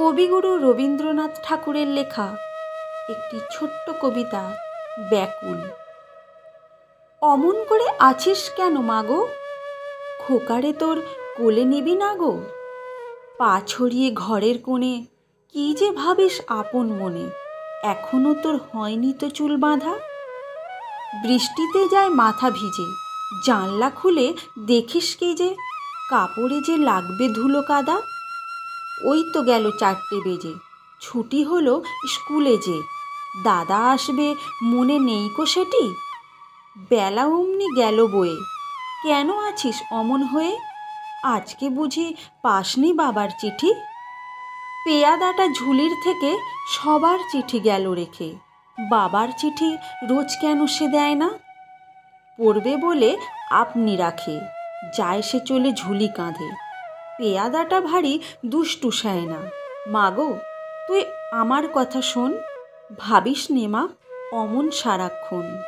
কবিগুরু রবীন্দ্রনাথ ঠাকুরের লেখা একটি ছোট্ট কবিতা, ব্যাকুল। অমন করে আছিস কেন মাগো খোকারে তোর কোলে নিবি না গো? পা ছড়িয়ে ঘরের কোণে কি যে ভাবিস আপন মনে? এখনও তোর হয়নি তো চুল বাঁধা? বৃষ্টিতে যায় মাথা ভিজে, জানলা খুলে দেখিস কি যে কাপড়ে যে লাগবে ধুলো কাদা? ওই তো গেল চারটে বেজে। ছুটি হলো স্কুলে যে। দাদা আসবে, মনে নেই কো সেটি? বেলা অমনি গেল বয়ে। কেন আছিস অমন হয়ে? আজকে বুঝি পাসনি বাবার চিঠি? পেয়াদাটা ঝুলির থেকে সবার চিঠি গেল রেখে। বাবার চিঠি রোজ কেন সে দেয় না? পড়বে বলে আপনি রাখে। যায় সে চলে ঝুলি কাঁধে। পেয়াদাটা ভারী দুষ্টু না মাগো তুই আমার কথা শোন। ভাবিস নে মা, অমন সারাক্ষণ।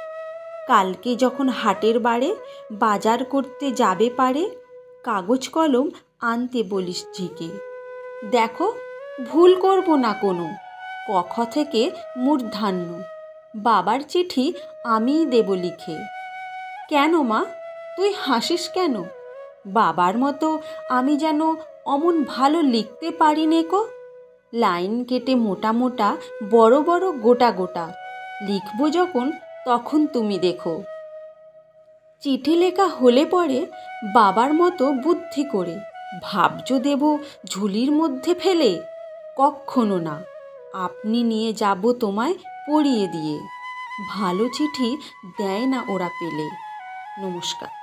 কালকে যখন হাটের বাড়ে বাজার করতে যাবে পারে, কাগজ কলম আনতে বলিস ঝিকে। দেখো, ভুল করব না কোনো। কখ থেকে মূর্ধান্য। বাবার চিঠি আমিই দেব লিখে। কেন মা? তুই হাসিস কেন? বাবার মতো আমি যেন অমন ভালো লিখতে পারি নে কো? লাইন কেটে মোটা মোটা, বড় বড় গোটা গোটা। লিখব যখন, তখন তুমি দেখো। চিঠি লেখা হলে পরে বাবার মতো বুদ্ধি করে। ভাবজ দেব ঝুলির মধ্যে ফেলে? কক্ষনো না। আপনি নিয়ে যাব তোমায় পড়িয়ে দিয়ে। ভালো চিঠি দেয় না ওরা পেলে। নমস্কার।